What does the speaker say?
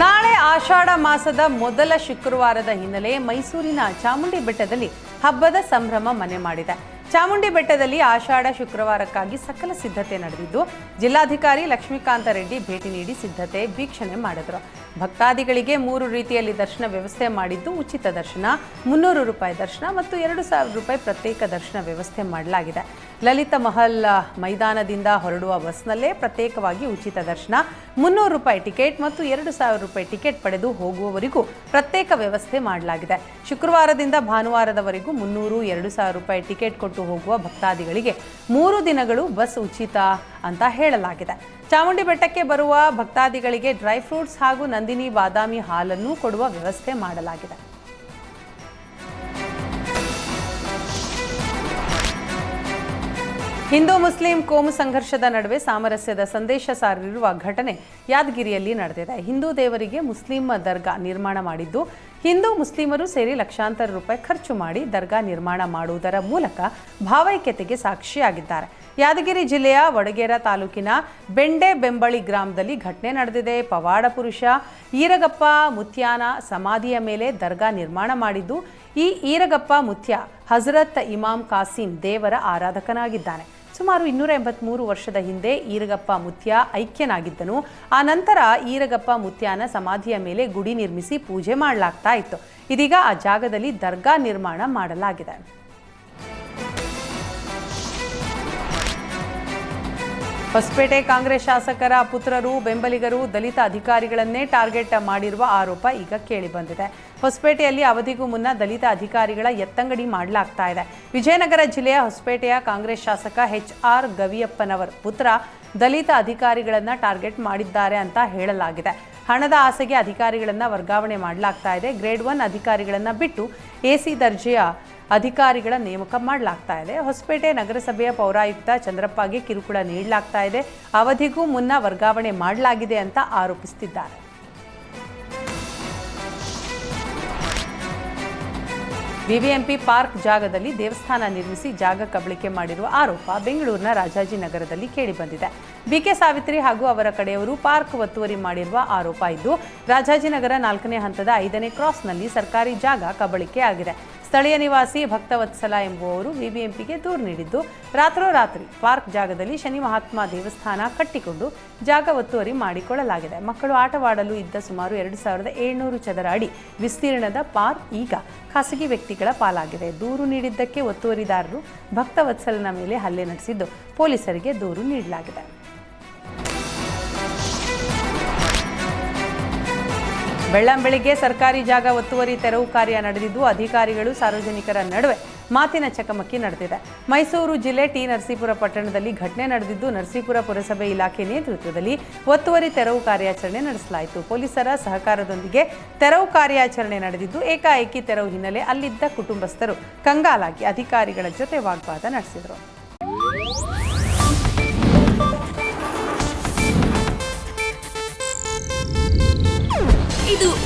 ನಾಳೆ ಆಷಾಢ ಮಾಸದ ಮೊದಲ ಶುಕ್ರವಾರದ ಹಿನ್ನೆಲೆ ಮೈಸೂರಿನ ಚಾಮುಂಡಿ ಬೆಟ್ಟದಲ್ಲಿ ಹಬ್ಬದ ಸಂಭ್ರಮ ಮನೆ ಮಾಡಿದೆ. ಚಾಮುಂಡಿ ಬೆಟ್ಟದಲ್ಲಿ ಆಷಾಢ ಶುಕ್ರವಾರಕ್ಕಾಗಿ ಸಕಲ ಸಿದ್ಧತೆ ನಡೆದಿದ್ದು, ಜಿಲ್ಲಾಧಿಕಾರಿ ಲಕ್ಷ್ಮೀಕಾಂತ ರೆಡ್ಡಿ ಭೇಟಿ ನೀಡಿ ಸಿದ್ಧತೆ ವೀಕ್ಷಣೆ ಮಾಡಿದರು. ಭಕ್ತಾದಿಗಳಿಗೆ ಮೂರು ರೀತಿಯಲ್ಲಿ ದರ್ಶನ ವ್ಯವಸ್ಥೆ ಮಾಡಿದ್ದು, ಉಚಿತ ದರ್ಶನ, ಮುನ್ನೂರು ರೂಪಾಯಿ ದರ್ಶನ ಮತ್ತು ಎರಡು ಸಾವಿರ ರೂಪಾಯಿ ಪ್ರತ್ಯೇಕ ದರ್ಶನ ವ್ಯವಸ್ಥೆ ಮಾಡಲಾಗಿದೆ. ಲಲಿತ ಮಹಲ್ ಮೈದಾನದಿಂದ ಹೊರಡುವ ಬಸ್ನಲ್ಲೇ ಪ್ರತ್ಯೇಕವಾಗಿ ಉಚಿತ ದರ್ಶನ, ಮುನ್ನೂರು ರೂಪಾಯಿ ಟಿಕೆಟ್ ಮತ್ತು ಎರಡು ಸಾವಿರ ರೂಪಾಯಿ ಟಿಕೆಟ್ ಪಡೆದು ಹೋಗುವವರಿಗೂ ಪ್ರತ್ಯೇಕ ವ್ಯವಸ್ಥೆ ಮಾಡಲಾಗಿದೆ. ಶುಕ್ರವಾರದಿಂದ ಭಾನುವಾರದವರೆಗೂ ಮುನ್ನೂರು, ಎರಡು ಸಾವಿರ ರೂಪಾಯಿ ಟಿಕೆಟ್ ಕೊಟ್ಟು ಹೋಗುವ ಭಕ್ತಾದಿಗಳಿಗೆ ಮೂರು ದಿನಗಳು ಬಸ್ ಉಚಿತ ಅಂತ ಹೇಳಲಾಗಿದೆ. ಚಾಮುಂಡಿ ಬೆಟ್ಟಕ್ಕೆ ಬರುವ ಭಕ್ತಾದಿಗಳಿಗೆ ಡ್ರೈ ಫ್ರೂಟ್ಸ್ ಹಾಗೂ ನಂದಿನಿ ಬಾದಾಮಿ ಹಾಲನ್ನು ಕೊಡುವ ವ್ಯವಸ್ಥೆ ಮಾಡಲಾಗಿದೆ. ಹಿಂದೂ ಮುಸ್ಲಿಂ ಕೋಮು ಸಂಘರ್ಷದ ನಡುವೆ ಸಾಮರಸ್ಯದ ಸಂದೇಶ ಸಾರಿರುವ ಘಟನೆ ಯಾದಗಿರಿಯಲ್ಲಿ ನಡೆದಿದೆ. ಹಿಂದೂ ದೇವರಿಗೆ ಮುಸ್ಲಿಂ ದರ್ಗಾ ನಿರ್ಮಾಣ ಮಾಡಿದ್ದು ಹಿಂದೂ ಮುಸ್ಲಿಮರು ಸೇರಿ ಲಕ್ಷಾಂತರ ರೂಪಾಯಿ ಖರ್ಚು ಮಾಡಿ ದರ್ಗಾ ನಿರ್ಮಾಣ ಮಾಡುವುದರ ಮೂಲಕ ಭಾವೈಕ್ಯತೆಗೆ ಸಾಕ್ಷಿಯಾಗಿದ್ದಾರೆ. ಯಾದಗಿರಿ ಜಿಲ್ಲೆಯ ವಡಗೇರ ತಾಲೂಕಿನ ಬೆಂಡೆ ಬೆಂಬಳಿ ಗ್ರಾಮದಲ್ಲಿ ಘಟನೆ ನಡೆದಿದೆ. ಪವಾಡ ಪುರುಷ ಈರಗಪ್ಪ ಮುತ್ಯಾನ ಸಮಾಧಿಯ ಮೇಲೆ ದರ್ಗಾ ನಿರ್ಮಾಣ ಮಾಡಿದ್ದು, ಈ ಈರಗಪ್ಪ ಮುತ್ಯ ಹಜರತ್ ಇಮಾಮ್ ಕಾಸಿಂ ದೇವರ ಆರಾಧಕನಾಗಿದ್ದಾನೆ. ಸುಮಾರು ಇನ್ನೂರ ಎಂಬತ್ಮೂರು ವರ್ಷದ ಹಿಂದೆ ಈರಗಪ್ಪ ಮುತ್ಯ ಐಕ್ಯನಾಗಿದ್ದನು. ಆ ನಂತರ ಈರಗಪ್ಪ ಮುತ್ಯಾನ ಸಮಾಧಿಯ ಮೇಲೆ ಗುಡಿ ನಿರ್ಮಿಸಿ ಪೂಜೆ ಮಾಡಲಾಗ್ತಾ ಇತ್ತು. ಇದೀಗ ಆ ಜಾಗದಲ್ಲಿ ದರ್ಗಾ ನಿರ್ಮಾಣ ಮಾಡಲಾಗಿದೆ. ಹೊಸಪೇಟೆ ಕಾಂಗ್ರೆಸ್ ಶಾಸಕರ ಪುತ್ರರು, ಬೆಂಬಲಿಗರು, ದಲಿತ ಅಧಿಕಾರಿಗಳನ್ನೇ ಟಾರ್ಗೆಟ್ ಮಾಡಿರುವ ಆರೋಪ ಈಗ ಕೇಳಿಬಂದಿದೆ. ಹೊಸಪೇಟೆಯಲ್ಲಿ ಅವಧಿಗೂ ಮುನ್ನ ದಲಿತ ಅಧಿಕಾರಿಗಳ ಎತ್ತಂಗಡಿ ಮಾಡಲಾಗ್ತಾ ಇದೆ. ವಿಜಯನಗರ ಜಿಲ್ಲೆಯ ಹೊಸಪೇಟೆಯ ಕಾಂಗ್ರೆಸ್ ಶಾಸಕ ಎಚ್ ಆರ್ ಗವಿಯಪ್ಪನವರ ಪುತ್ರ ದಲಿತ ಅಧಿಕಾರಿಗಳನ್ನ ಟಾರ್ಗೆಟ್ ಮಾಡಿದ್ದಾರೆ ಅಂತ ಹೇಳಲಾಗಿದೆ. ಹಣದ ಆಸೆಗೆ ಅಧಿಕಾರಿಗಳನ್ನ ವರ್ಗಾವಣೆ ಮಾಡಲಾಗ್ತಾ ಇದೆ. ಗ್ರೇಡ್ ಒನ್ ಅಧಿಕಾರಿಗಳನ್ನ ಬಿಟ್ಟು ಎಸಿ ದರ್ಜೆಯ ಅಧಿಕಾರಿಗಳ ನೇಮಕ ಮಾಡಲಾಗ್ತಾ ಇದೆ. ಹೊಸಪೇಟೆ ನಗರಸಭೆಯ ಪೌರಾಯುಕ್ತ ಚಂದ್ರಪ್ಪಗೆ ಕಿರುಕುಳ ನೀಡಲಾಗ್ತಾ ಇದೆ. ಅವಧಿಗೂ ಮುನ್ನ ವರ್ಗಾವಣೆ ಮಾಡಲಾಗಿದೆ ಅಂತ ಆರೋಪಿಸುತ್ತಿದ್ದಾರೆ ಬಿಬಿಎಂಪಿ ಪಾರ್ಕ್ ಜಾಗದಲ್ಲಿ ದೇವಸ್ಥಾನ ನಿರ್ಮಿಸಿ ಜಾಗ ಕಬಳಿಕೆ ಮಾಡಿರುವ ಆರೋಪ ಬೆಂಗಳೂರಿನ ರಾಜಾಜಿನಗರದಲ್ಲಿ ಕೇಳಿಬಂದಿದೆ ಬಿಕೆ ಸಾವಿತ್ರಿ ಹಾಗೂ ಅವರ ಕಡೆಯವರು ಪಾರ್ಕ್ ಒತ್ತುವರಿ ಮಾಡಿರುವ ಆರೋಪ ಇದ್ದು ರಾಜಾಜಿನಗರ ನಾಲ್ಕನೇ ಹಂತದ ಐದನೇ ಕ್ರಾಸ್ನಲ್ಲಿ ಸರ್ಕಾರಿ ಜಾಗ ಕಬಳಿಕೆ ಆಗಿದೆ. ಸ್ಥಳೀಯ ನಿವಾಸಿ ಭಕ್ತವತ್ಸಲ ಎಂಬುವವರು ಬಿಬಿಎಂಪಿಗೆ ದೂರು ನೀಡಿದ್ದು ರಾತ್ರೋರಾತ್ರಿ ಪಾರ್ಕ್ ಜಾಗದಲ್ಲಿ ಶನಿ ಮಹಾತ್ಮ ದೇವಸ್ಥಾನ ಕಟ್ಟಿಕೊಂಡು ಜಾಗ ಒತ್ತುವರಿ ಮಾಡಿಕೊಳ್ಳಲಾಗಿದೆ. ಮಕ್ಕಳು ಆಟವಾಡಲು ಇದ್ದ ಸುಮಾರು ಎರಡು ಸಾವಿರದ ಏಳ್ನೂರು ಚದರ ಅಡಿ ವಿಸ್ತೀರ್ಣದ ಪಾರ್ಕ್ ಈಗ ಖಾಸಗಿ ವ್ಯಕ್ತಿಗಳ ಪಾಲಾಗಿದೆ. ದೂರು ನೀಡಿದ್ದಕ್ಕೆ ಒತ್ತುವರಿದಾರರು ಭಕ್ತವತ್ಸಲನ ಮೇಲೆ ಹಲ್ಲೆ ನಡೆಸಿದ್ದು ಪೊಲೀಸರಿಗೆ ದೂರು ನೀಡಲಾಗಿದೆ. ಬೆಳ್ಳಂಬೆಳಿಗ್ಗೆ ಸರ್ಕಾರಿ ಜಾಗ ಒತ್ತುವರಿ ತೆರವು ಕಾರ್ಯ ನಡೆದಿದ್ದು ಅಧಿಕಾರಿಗಳು ಸಾರ್ವಜನಿಕರ ನಡುವೆ ಮಾತಿನ ಚಕಮಕಿ ನಡೆದಿದೆ. ಮೈಸೂರು ಜಿಲ್ಲೆ ಟಿ ನರಸೀಪುರ ಪಟ್ಟಣದಲ್ಲಿ ಘಟನೆ ನಡೆದಿದ್ದು ನರಸೀಪುರ ಪುರಸಭೆ ಇಲಾಖೆ ನೇತೃತ್ವದಲ್ಲಿ ಒತ್ತುವರಿ ತೆರವು ಕಾರ್ಯಾಚರಣೆ ನಡೆಸಲಾಯಿತು. ಪೊಲೀಸರ ಸಹಕಾರದೊಂದಿಗೆ ತೆರವು ಕಾರ್ಯಾಚರಣೆ ನಡೆದಿದ್ದು ಏಕಾಏಕಿ ತೆರವು ಹಿನ್ನೆಲೆ ಅಲ್ಲಿದ್ದ ಕುಟುಂಬಸ್ಥರು ಕಂಗಾಲಾಗಿ ಅಧಿಕಾರಿಗಳ ಜೊತೆ ವಾಗ್ವಾದ ನಡೆಸಿದರು.